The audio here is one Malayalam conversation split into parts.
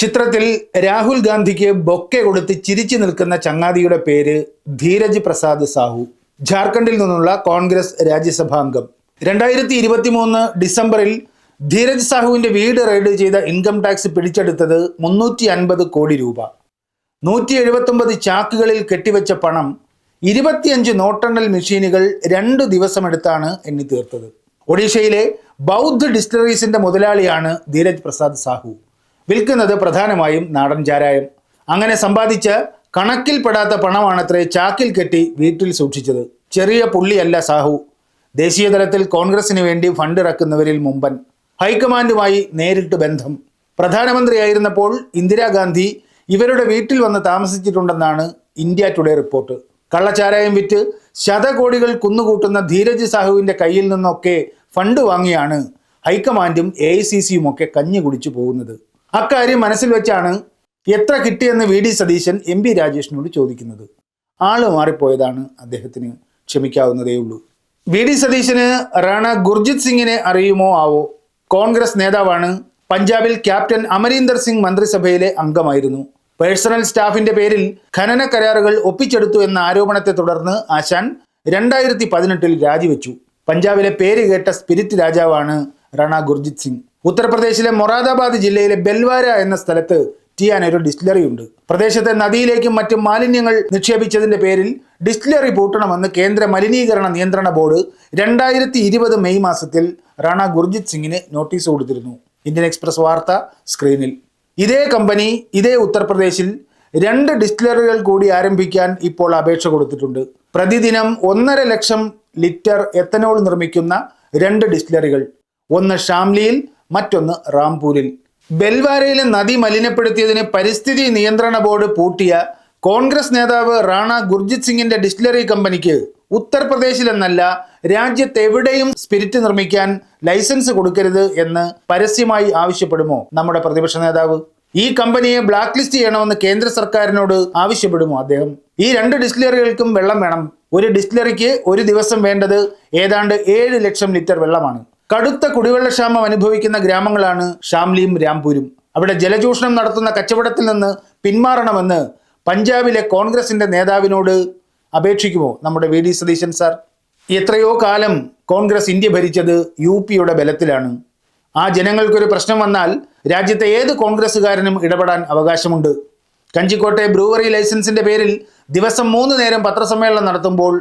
ചിത്രത്തിൽ രാഹുൽ ഗാന്ധിക്ക് ബൊക്കെ കൊടുത്ത് ചിരിച്ചു നിൽക്കുന്ന ചങ്ങാതിയുടെ പേര് ധീരജ് പ്രസാദ് സാഹു. ജാർഖണ്ഡിൽ നിന്നുള്ള കോൺഗ്രസ് രാജ്യസഭാംഗം രണ്ടായിരത്തി ഇരുപത്തി മൂന്ന് ഡിസംബറിൽ ധീരജ് സാഹുവിന്റെ വീട് റെയ്ഡ് ചെയ്ത ഇൻകം ടാക്സ് പിടിച്ചെടുത്തത് മുന്നൂറ്റി അൻപത് കോടി രൂപ. നൂറ്റി എഴുപത്തൊമ്പത് ചാക്കുകളിൽ കെട്ടിവെച്ച പണം ഇരുപത്തിയഞ്ച് നോട്ടെണ്ണൽ മെഷീനുകൾ രണ്ട് ദിവസമെടുത്താണ് എണ്ണി തീർത്തത് ഒഡീഷയിലെ ബൗദ്ധ ഡിസ്റ്റിലറീസിന്റെ മുതലാളിയാണ് ധീരജ് പ്രസാദ് സാഹു. വിൽക്കുന്നത് പ്രധാനമായും നാടൻ ചാരായം. അങ്ങനെ സമ്പാദിച്ച കണക്കിൽപ്പെടാത്ത പണമാണത്രേ ചാക്കിൽ കെട്ടി വീട്ടിൽ സൂക്ഷിച്ചത്. ചെറിയ പുള്ളിയല്ല സാഹു. ദേശീയ തലത്തിൽ കോൺഗ്രസിന് വേണ്ടി ഫണ്ട് ഇറക്കുന്നവരിൽ മുമ്പൻ. ഹൈക്കമാൻഡുമായി നേരിട്ട് ബന്ധം. പ്രധാനമന്ത്രിയായിരുന്നപ്പോൾ ഇന്ദിരാഗാന്ധി ഇവരുടെ വീട്ടിൽ വന്ന് താമസിച്ചിട്ടുണ്ടെന്നാണ് ഇന്ത്യ ടുഡേ റിപ്പോർട്ട്. കള്ളച്ചാരായം വിറ്റ് ശതകോടികൾ കുന്നുകൂട്ടുന്ന ധീരജ് സാഹുവിന്റെ കയ്യിൽ നിന്നൊക്കെ ഫണ്ട് വാങ്ങിയാണ് ഹൈക്കമാൻഡും എ ഐ സി സിയും ഒക്കെ കഞ്ഞി കുടിച്ചു പോകുന്നത്. അക്കാര്യം മനസ്സിൽ വെച്ചാണ് എത്ര കിട്ടിയെന്ന് V D Satheesan M P രാജേഷിനോട് ചോദിക്കുന്നത്. ആൾ മാറിപ്പോയതാണ് അദ്ദേഹത്തിന് ക്ഷമിക്കാവുന്നതേ ഉള്ളൂ. വി ഡി സതീശന് റാണ ഗുർജിത് സിംഗിനെ അറിയുമോ ആവോ? കോൺഗ്രസ് നേതാവാണ് പഞ്ചാബിൽ ക്യാപ്റ്റൻ അമരീന്ദർ സിംഗ് മന്ത്രിസഭയിലെ അംഗമായിരുന്നു. പേഴ്സണൽ സ്റ്റാഫിന്റെ പേരിൽ ഖനന കരാറുകൾ ഒപ്പിച്ചെടുത്തു എന്ന ആരോപണത്തെ തുടർന്ന് ആശാൻ രണ്ടായിരത്തി പതിനെട്ടിൽ രാജിവെച്ചു. പഞ്ചാബിലെ പേര് കേട്ട സ്പിരിറ്റ് രാജാവാണ് റാണ ഗുർജിത് സിംഗ്. ഉത്തർപ്രദേശിലെ മൊറാദാബാദ് ജില്ലയിലെ ബെൽവാര എന്ന സ്ഥലത്ത് ടിയാൻ ഒരു ഡിസ്റ്റിലറി ഉണ്ട്. പ്രദേശത്തെ നദിയിലേക്കും മറ്റും മാലിന്യങ്ങൾ നിക്ഷേപിച്ചതിന്റെ പേരിൽ ഡിസ്റ്റിലറി പൂട്ടണമെന്ന് കേന്ദ്ര മലിനീകരണ നിയന്ത്രണ ബോർഡ് രണ്ടായിരത്തി ഇരുപത് മെയ് മാസത്തിൽ റാണ ഗുർജിത് സിംഗിന് നോട്ടീസ് കൊടുത്തിരുന്നു. ഇന്ത്യൻ എക്സ്പ്രസ് വാർത്ത സ്ക്രീനിൽ. ഇതേ കമ്പനി ഇതേ ഉത്തർപ്രദേശിൽ രണ്ട് ഡിസ്റ്റിലറികൾ കൂടി ആരംഭിക്കാൻ ഇപ്പോൾ അപേക്ഷ കൊടുത്തിട്ടുണ്ട്. പ്രതിദിനം ഒന്നര ലക്ഷം ലിറ്റർ എത്തനോൾ നിർമ്മിക്കുന്ന രണ്ട് ഡിസ്റ്റിലറികൾ. ഒന്ന് ഷാംലിയിൽ മറ്റൊന്ന് റാംപൂരിൽ. ബെൽവാരയിലെ നദി മലിനപ്പെടുത്തിയതിന് പരിസ്ഥിതി നിയന്ത്രണ ബോർഡ് പൂട്ടിയ കോൺഗ്രസ് നേതാവ് റാണ ഗുർജിത് സിംഗിന്റെ ഡിസ്റ്റിലറി കമ്പനിക്ക് ഉത്തർപ്രദേശിലെന്നല്ല രാജ്യത്തെവിടെയും സ്പിരിറ്റ് നിർമ്മിക്കാൻ ലൈസൻസ് കൊടുക്കരുത് എന്ന് പരസ്യമായി ആവശ്യപ്പെടുമോ നമ്മുടെ പ്രതിപക്ഷ നേതാവ്? ഈ കമ്പനിയെ ബ്ലാക്ക് ലിസ്റ്റ് ചെയ്യണമെന്ന് കേന്ദ്ര സർക്കാരിനോട് ആവശ്യപ്പെടുമോ അദ്ദേഹം? ഈ രണ്ട് ഡിസ്റ്റിലറികൾക്കും വെള്ളം വേണം. ഒരു ഡിസ്റ്റിലറിക്ക് ഒരു ദിവസം വേണ്ടത് ഏതാണ്ട് ഏഴ് ലക്ഷം ലിറ്റർ വെള്ളമാണ്. കടുത്ത കുടിവെള്ളക്ഷാമം അനുഭവിക്കുന്ന ഗ്രാമങ്ങളാണ് ഷാംലിയും രാംപൂരും. അവിടെ ജലചൂഷണം നടത്തുന്ന കച്ചവടത്തിൽ നിന്ന് പിന്മാറണമെന്ന് പഞ്ചാബിലെ കോൺഗ്രസിന്റെ നേതാവിനോട് അപേക്ഷിക്കുമോ നമ്മുടെ വി ഡി സതീശൻ സാർ? എത്രയോ കാലം കോൺഗ്രസ് ഇന്ത്യ ഭരിച്ചത് യു പിയുടെ ബലത്തിലാണ്. ആ ജനങ്ങൾക്കൊരു പ്രശ്നം വന്നാൽ രാജ്യത്തെ ഏത് കോൺഗ്രസ്സുകാരനും ഇടപെടാൻ അവകാശമുണ്ട്. കഞ്ചിക്കോട്ടെ ബ്രൂവറി ലൈസൻസിന്റെ പേരിൽ ദിവസം മൂന്ന് നേരം പത്രസമ്മേളനം നടത്തുമ്പോൾ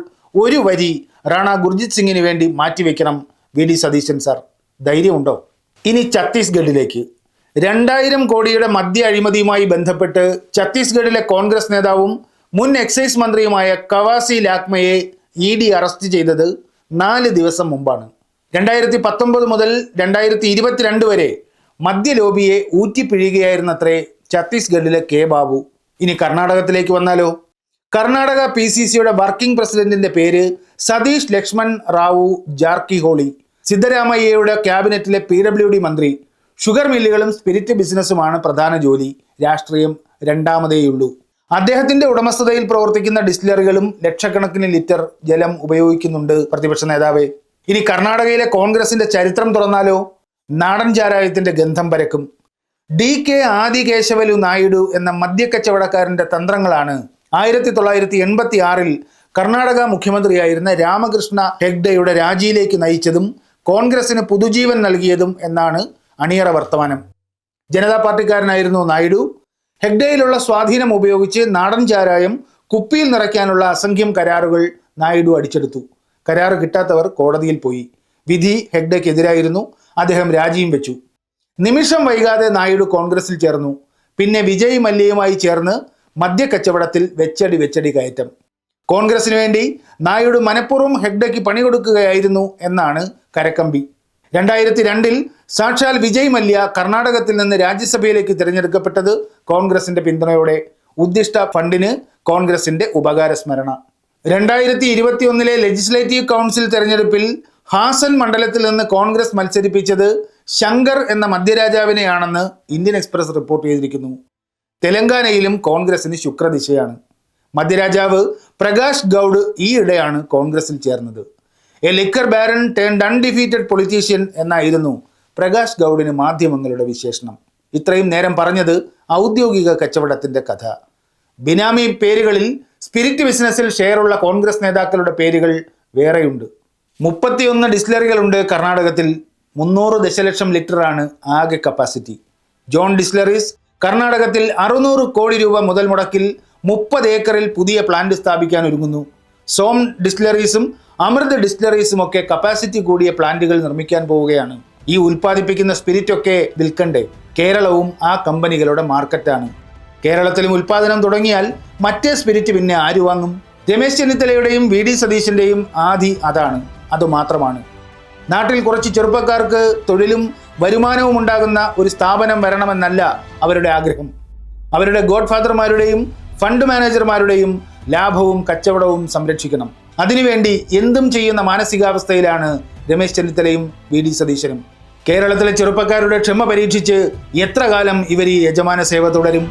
ഒരു വരി റാണ ഗുർജിത് സിംഗിന് വേണ്ടി മാറ്റിവെക്കണം. വി ഡി സതീശൻ സാർ ധൈര്യമുണ്ടോ? ഇനി ഛത്തീസ്ഗഡിലേക്ക്. രണ്ടായിരം കോടിയുടെ മദ്യ അഴിമതിയുമായി ബന്ധപ്പെട്ട് ഛത്തീസ്ഗഡിലെ കോൺഗ്രസ് നേതാവും മുൻ എക്സൈസ് മന്ത്രിയുമായ കവാസി ലാക്മയെ ഇ ഡി അറസ്റ്റ് ചെയ്തത് നാല് ദിവസം മുമ്പാണ്. രണ്ടായിരത്തി പത്തൊമ്പത് മുതൽ രണ്ടായിരത്തി ഇരുപത്തിരണ്ട് വരെ മദ്യ ലോബിയെ ഊറ്റിപ്പിഴിയുകയായിരുന്നത്രേ ഛത്തീസ്ഗഡിലെ കെ ബാബു. ഇനി കർണാടകത്തിലേക്ക് വന്നാലോ? കർണാടക പി സി സിയുടെ വർക്കിംഗ് പ്രസിഡന്റിന്റെ പേര് സതീഷ് ലക്ഷ്മൺ റാവു ജാർക്കിഹോളി സിദ്ധരാമയ്യയുടെ ക്യാബിനറ്റിലെ പി ഡബ്ല്യു ഡി മന്ത്രി ഷുഗർ മില്ലുകളും സ്പിരിറ്റ് ബിസിനസ്സുമാണ് പ്രധാന ജോലി രാഷ്ട്രീയം രണ്ടാമതേയുള്ളൂ. അദ്ദേഹത്തിന്റെ ഉടമസ്ഥതയിൽ പ്രവർത്തിക്കുന്ന ഡിസ്റ്റിലറികളും ലക്ഷക്കണക്കിന് ലിറ്റർ ജലം ഉപയോഗിക്കുന്നുണ്ട് പ്രതിപക്ഷ നേതാവേ. ഇനി കർണാടകയിലെ കോൺഗ്രസിന്റെ ചരിത്രം തുറന്നാലോ? നാടൻ ചാരായത്തിന്റെ ഗന്ധം പരക്കും. ഡി കെ ആദി കേശവലു നായിഡു എന്ന മദ്യക്കച്ചവടക്കാരന്റെ തന്ത്രങ്ങളാണ് ആയിരത്തി തൊള്ളായിരത്തി എൺപത്തി ആറിൽ കർണാടക മുഖ്യമന്ത്രിയായിരുന്ന രാമകൃഷ്ണ ഹെഗ്ഡെയുടെ രാജിയിലേക്ക് നയിച്ചതും കോൺഗ്രസിന് പുതുജീവൻ നൽകിയതും എന്നാണ് അണിയറ വർത്തമാനം. ജനതാ പാർട്ടിക്കാരനായിരുന്നു നായിഡു. ഹെഗ്ഡെയിലുള്ള സ്വാധീനം ഉപയോഗിച്ച് നാടൻ ചാരായം കുപ്പിയിൽ നിറയ്ക്കാനുള്ള അസംഖ്യം കരാറുകൾ നായിഡു അടിച്ചെടുത്തു. കരാറ് കിട്ടാത്തവർ കോടതിയിൽ പോയി. വിധി ഹെഗ്ഡയ്ക്കെതിരായിരുന്നു അദ്ദേഹം രാജിയും വെച്ചു. നിമിഷം വൈകാതെ നായിഡു കോൺഗ്രസിൽ ചേർന്നു. പിന്നെ വിജയ് മല്യയുമായി ചേർന്ന് മദ്യക്കച്ചവടത്തിൽ വെച്ചടി വെച്ചടി കയറ്റം. കോൺഗ്രസിന് വേണ്ടി നായിഡു മനഃപൂർവം ഹെഗ്ഡയ്ക്ക് പണി കൊടുക്കുകയായിരുന്നു എന്നാണ് കരക്കമ്പി. രണ്ടായിരത്തി രണ്ടിൽ സാക്ഷാൽ വിജയ് മല്യ കർണാടകത്തിൽ നിന്ന് രാജ്യസഭയിലേക്ക് തിരഞ്ഞെടുക്കപ്പെട്ടത് കോൺഗ്രസിന്റെ പിന്തുണയോടെ. ഉദ്ദിഷ്ട ഫണ്ടിന് കോൺഗ്രസിന്റെ ഉപകാര സ്മരണ. രണ്ടായിരത്തി ഇരുപത്തി ഒന്നിലെ ലെജിസ്ലേറ്റീവ് കൗൺസിൽ തെരഞ്ഞെടുപ്പിൽ ഹാസൻ മണ്ഡലത്തിൽ നിന്ന് കോൺഗ്രസ് മത്സരിപ്പിച്ചത് ശങ്കർ എന്ന മധ്യരാജാവിനെയാണെന്ന് ഇന്ത്യൻ എക്സ്പ്രസ് റിപ്പോർട്ട് ചെയ്തിരിക്കുന്നു. തെലങ്കാനയിലും കോൺഗ്രസിന് ശുക്രദിശയാണ്. മധ്യരാജാവ് പ്രകാശ് ഗൗഡ് ഈയിടെയാണ് കോൺഗ്രസിൽ ചേർന്നത്. A liquor baron turned undefeated politician എന്നായിരുന്നു പ്രകാശ് ഗൗഡിന് മാധ്യമങ്ങളുടെ വിശേഷണം. ഇത്രയും നേരം പറഞ്ഞത് ഔദ്യോഗിക കച്ചവടത്തിന്റെ കഥ. ബിനാമി പേരുകളിൽ സ്പിരിറ്റ് ബിസിനസ്സിൽ ഷെയറുള്ള കോൺഗ്രസ് നേതാക്കളുടെ പേരുകൾ വേറെയുണ്ട്. മുപ്പത്തിയൊന്ന് ഡിസ്ലറികളുണ്ട് കർണാടകത്തിൽ. മുന്നൂറ് ദശലക്ഷം ലിറ്ററാണ് ആകെ കപ്പാസിറ്റി. ജോൺ ഡിസ്ലറീസ് കർണാടകത്തിൽ അറുന്നൂറ് കോടി രൂപ മുതൽ മുടക്കിൽ മുപ്പത് ഏക്കറിൽ പുതിയ പ്ലാന്റ് സ്ഥാപിക്കാൻ ഒരുങ്ങുന്നു. സോം ഡിസ്ലറീസും അമൃത് ഡിസ്ലറീസും ഒക്കെ കപ്പാസിറ്റി കൂടിയ പ്ലാന്റുകൾ നിർമ്മിക്കാൻ പോവുകയാണ്. ഈ ഉൽപ്പാദിപ്പിക്കുന്ന സ്പിരിറ്റ് ഒക്കെ വിൽക്കണ്ടേ. കേരളവും ആ കമ്പനികളുടെ മാർക്കറ്റാണ് കേരളത്തിലും ഉൽപ്പാദനം തുടങ്ങിയാൽ മറ്റേ സ്പിരിറ്റ് പിന്നെ ആര് വാങ്ങും? രമേശ് ചെന്നിത്തലയുടെയും വി ഡി സതീശന്റെയും ആദി അതാണ്. അതുമാത്രമാണ് നാട്ടിൽ കുറച്ച് ചെറുപ്പക്കാർക്ക് തൊഴിലും വരുമാനവും ഉണ്ടാകുന്ന ഒരു സ്ഥാപനം വരണമെന്നല്ല അവരുടെ ആഗ്രഹം. അവരുടെ ഗോഡ് ഫാദർമാരുടെയും ഫണ്ട് മാനേജർമാരുടെയും ലാഭവും കച്ചവടവും സംരക്ഷിക്കണം. അതിനുവേണ്ടി എന്തും ചെയ്യുന്ന മാനസികാവസ്ഥയിലാണ് രമേശ് ചെന്നിത്തലയും വി ഡി സതീശനും. കേരളത്തിലെ ചെറുപ്പക്കാരുടെ ക്ഷമ പരീക്ഷിച്ച് എത്ര കാലം ഇവർ ഈ യജമാന സേവ തുടരും?